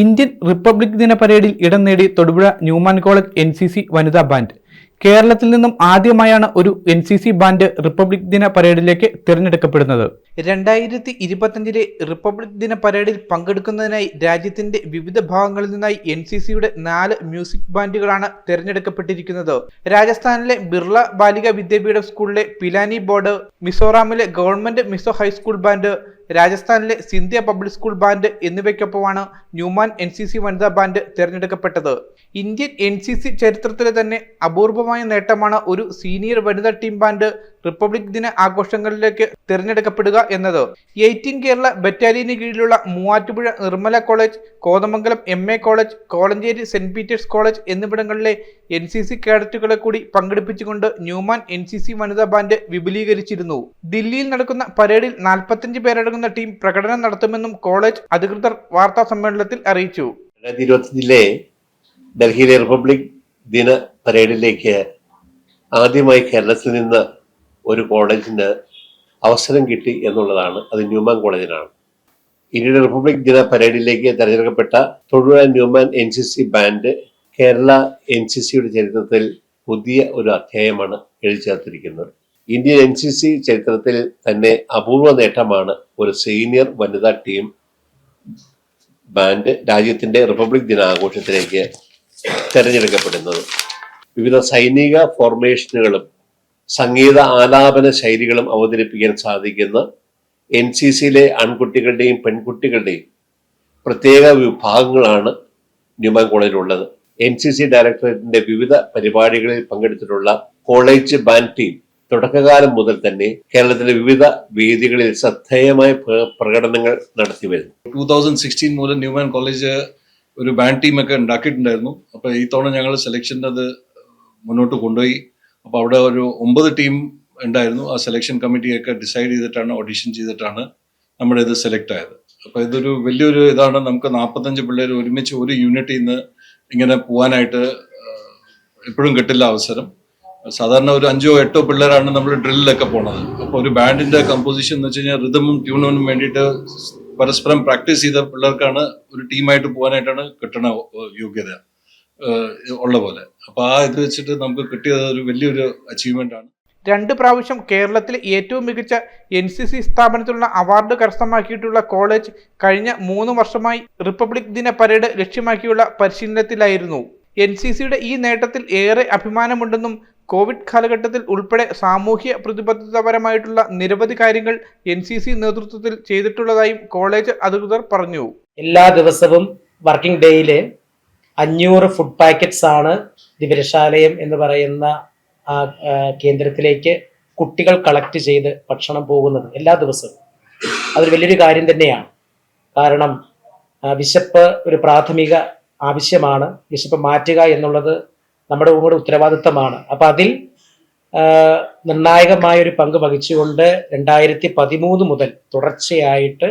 Indian republic ദിന പരേഡിൽ ഇടം നേടി Thodupuzha Newman college N C C വനിതാ ബാൻഡ്. കേരളത്തിൽ നിന്നും ആദ്യമായാണ് ഒരു N C C band republic ദിന പരേഡിലേക്ക് തിരഞ്ഞെടുക്കപ്പെടുന്നത്. രണ്ടായിരത്തി ഇരുപത്തഞ്ചിലെ റിപ്പബ്ലിക് ദിന പരേഡിൽ പങ്കെടുക്കുന്നതിനായി രാജ്യത്തിന്റെ വിവിധ ഭാഗങ്ങളിൽ നിന്നായി എൻ സി സിയുടെ നാല് മ്യൂസിക് ബാൻഡുകളാണ് തിരഞ്ഞെടുക്കപ്പെട്ടിരിക്കുന്നത്. രാജസ്ഥാനിലെ ബിർള ബാലിക വിദ്യാപീഠം സ്കൂളിലെ Pilani board മിസോറാമിലെ government Mizo high school band രാജസ്ഥാനിലെ സിന്ധ്യ പബ്ലിക് സ്കൂൾ ബാൻഡ് എന്നിവയ്ക്കൊപ്പമാണ് ന്യൂമാൻ എൻ സി സി വനിതാ ബാൻഡ് തിരഞ്ഞെടുക്കപ്പെട്ടത്. ഇന്ത്യൻ എൻ സി സി ചരിത്രത്തിലെ തന്നെ അപൂർവമായ നേട്ടമാണ് ഒരു സീനിയർ വനിതാ ടീം ബാൻഡ് റിപ്പബ്ലിക് ദിന ആഘോഷങ്ങളിലേക്ക് തിരഞ്ഞെടുക്കപ്പെടുക എന്നത് എയ്റ്റീൻ കേരള ബറ്റാലിയന് കീഴിലുള്ള Muvattupuzha Nirmala college Kothamangalam M A college Kolenchery saint Peter's college എന്നിവിടങ്ങളിലെ എൻ സി സി കേഡറ്റുകളെ കൂടി പങ്കെടുപ്പിച്ചുകൊണ്ട് ന്യൂമാൻ എൻ സി സി വനിതാ ബാൻഡ് വിപുലീകരിച്ചിരുന്നു. ദില്ലിയിൽ നടക്കുന്ന പരേഡിൽ നാൽപ്പത്തഞ്ച് പേരടങ്ങുന്ന ടീം പ്രകടനം നടത്തുമെന്നും കോളേജ് അധികൃതർ വാർത്താ സമ്മേളനത്തിൽ അറിയിച്ചു. ഡൽഹിയിലെ റിപ്പബ്ലിക് ദിന പരേഡിലേക്ക് ആദ്യമായി കേരളത്തിൽ നിന്ന് ഒരു കോളേജിന് അവസരം കിട്ടി എന്നുള്ളതാണ്. അത് ന്യൂമാൻ കോളേജിനാണ്. ഇന്ത്യയുടെ റിപ്പബ്ലിക് ദിന പരേഡിലേക്ക് തെരഞ്ഞെടുക്കപ്പെട്ട തൊഴിലാ Newman N C C band Kerala N C സിയുടെ ചരിത്രത്തിൽ പുതിയ ഒരു അധ്യായമാണ് എഴുതി ചേർത്തിരിക്കുന്നത്. ഇന്ത്യൻ എൻ സി സി ചരിത്രത്തിൽ തന്നെ അപൂർവ നേട്ടമാണ് ഒരു സീനിയർ വനിതാ ടീം ബാൻഡ് രാജ്യത്തിന്റെ റിപ്പബ്ലിക് ദിനാഘോഷത്തിലേക്ക് തെരഞ്ഞെടുക്കപ്പെടുന്നത്. വിവിധ സൈനിക ഫോർമേഷനുകളും സംഗീത ആലാപന ശൈലികളും അവതരിപ്പിക്കാൻ സാധിക്കുന്ന എൻ സി സിയിലെ ആൺകുട്ടികളുടെയും പെൺകുട്ടികളുടെയും പ്രത്യേക വിഭാഗങ്ങളാണ് ന്യൂമാൻ കോളേജിലുള്ളത്. എൻ സി സി ഡയറക്ടറേറ്റിന്റെ വിവിധ പരിപാടികളിൽ പങ്കെടുത്തിട്ടുള്ള കോളേജ് ബാൻഡ് ടീം തുടക്കകാലം മുതൽ തന്നെ കേരളത്തിലെ വിവിധ വേദികളിൽ ശ്രദ്ധേയമായ പ്രകടനങ്ങൾ നടത്തി വരുന്നു. ടൂ തൗസൻഡ് സിക്സ്റ്റീൻ മുതൽ ന്യൂമാൻ കോളേജ് ഒരു ബാൻഡ് ടീമൊക്കെ ഉണ്ടാക്കിയിട്ടുണ്ടായിരുന്നു. അപ്പോൾ ഈ തവണ ഞങ്ങൾ സെലക്ഷൻ അത് മുന്നോട്ട് കൊണ്ടുപോയി. അപ്പോൾ അവിടെ ഒരു ഒമ്പത് ടീം ഉണ്ടായിരുന്നു. ആ സെലക്ഷൻ കമ്മിറ്റിയൊക്കെ ഡിസൈഡ് ചെയ്തിട്ടാണ് ഓഡിഷൻ ചെയ്തിട്ടാണ് നമ്മുടെ ഇത് സെലക്ട് ആയത്. അപ്പോൾ ഇതൊരു വലിയൊരു ഇതാണ്. നമുക്ക് നാൽപ്പത്തഞ്ച് പിള്ളേർ ഒരുമിച്ച് ഒരു യൂണിറ്റിൽ നിന്ന് ഇങ്ങനെ പോകാനായിട്ട് എപ്പോഴും കിട്ടില്ല അവസരം. സാധാരണ ഒരു അഞ്ചോ എട്ടോ പിള്ളേരാണ് നമ്മൾ ഡ്രില്ലിലൊക്കെ പോണത്. അപ്പോൾ ഒരു ബാൻഡിന്റെ കമ്പോസിഷൻ എന്ന് വെച്ച് കഴിഞ്ഞാൽ റിതമും ട്യൂണിനും വേണ്ടിയിട്ട് പരസ്പരം പ്രാക്ടീസ് ചെയ്ത പിള്ളേർക്കാണ് ഒരു ടീമായിട്ട് പോകാനായിട്ടാണ് കിട്ടണ യോഗ്യത. ഉള്ള പോലെ. അപ്പൊ ആ ഇത് വെച്ചിട്ട് നമുക്ക് കിട്ടിയത് ഒരു വലിയൊരു അച്ചീവ്മെന്റ് ആണ്. രണ്ട് പ്രാവശ്യം കേരളത്തിൽ ഏറ്റവും മികച്ച എൻ സി സി സ്ഥാപനത്തിലുള്ള അവാർഡ് കരസ്ഥമാക്കിയിട്ടുള്ള കോളേജ് കഴിഞ്ഞ മൂന്ന് വർഷമായി റിപ്പബ്ലിക് ദിന പരേഡ് ലക്ഷ്യമാക്കിയുള്ള പരിശീലനത്തിലായിരുന്നു. എൻ സി സിയുടെ ഈ നേട്ടത്തിൽ ഏറെ അഭിമാനമുണ്ടെന്നും കോവിഡ് കാലഘട്ടത്തിൽ ഉൾപ്പെടെ സാമൂഹ്യ പ്രതിബദ്ധതപരമായിട്ടുള്ള നിരവധി കാര്യങ്ങൾ എൻ സി സി നേതൃത്വത്തിൽ ചെയ്തിട്ടുള്ളതായും കോളേജ് അധികൃതർ പറഞ്ഞു. എല്ലാ ദിവസവും വർക്കിംഗ് ഡേയിൽ അഞ്ഞൂറ് ഫുഡ് പാക്കറ്റ്സ് ആണ് ദിവരശാലയം എന്ന് പറയുന്ന ആ കേന്ദ്രത്തിലേക്ക് കുട്ടികൾ കളക്ട് ചെയ്ത് ഭക്ഷണം പോകുന്നത് എല്ലാ ദിവസവും. അതൊരു വലിയൊരു കാര്യം തന്നെയാണ്. കാരണം വിശപ്പ് ഒരു പ്രാഥമിക ആവശ്യമാണ്. വിശപ്പ് മാറ്റുക എന്നുള്ളത് നമ്മുടെ കൂടെ ഉത്തരവാദിത്തമാണ്. അപ്പൊ അതിൽ നിർണായകമായ ഒരു പങ്ക് വഹിച്ചുകൊണ്ട് രണ്ടായിരത്തി പതിമൂന്ന് മുതൽ തുടർച്ചയായിട്ട്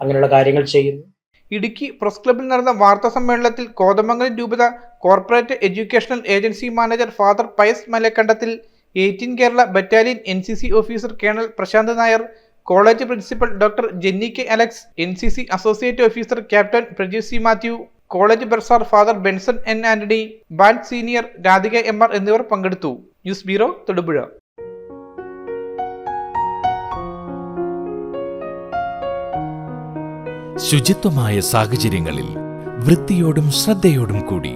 അങ്ങനെയുള്ള കാര്യങ്ങൾ ചെയ്യുന്നു. ഇടുക്കി പ്രസ് ക്ലബ്ബിൽ നടന്ന വാർത്താ സമ്മേളനത്തിൽ കോതമംഗലം രൂപത corporate educational agency manager father Pius Malakandathil eighteen Kerala battalion N C C officer colonel Prashanth Nair college principal doctor Jenny K Alex N C C associate officer captain Prajeev C Mathew college bursar father Benson N Antony band senior Radhika M R എന്നിവർ പങ്കെടുത്തു. News bureau Thodupuzha. ശുചിത്വമായ സാഹചര്യങ്ങളിൽ വൃത്തിയോടും ശ്രദ്ധയോടും കൂടി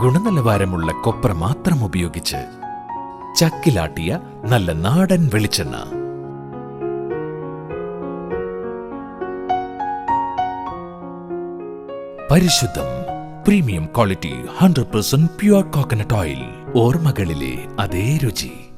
ഗുണനിലവാരമുള്ള കൊപ്ര മാത്രം ഉപയോഗിച്ച് ചക്കിലാട്ടിയ നല്ല നാടൻ വെളിച്ചെണ്ണ. പരിശുദ്ധം premium quality hundred percent pure coconut oil ഓർമ്മകളിലെ അതേ രുചി.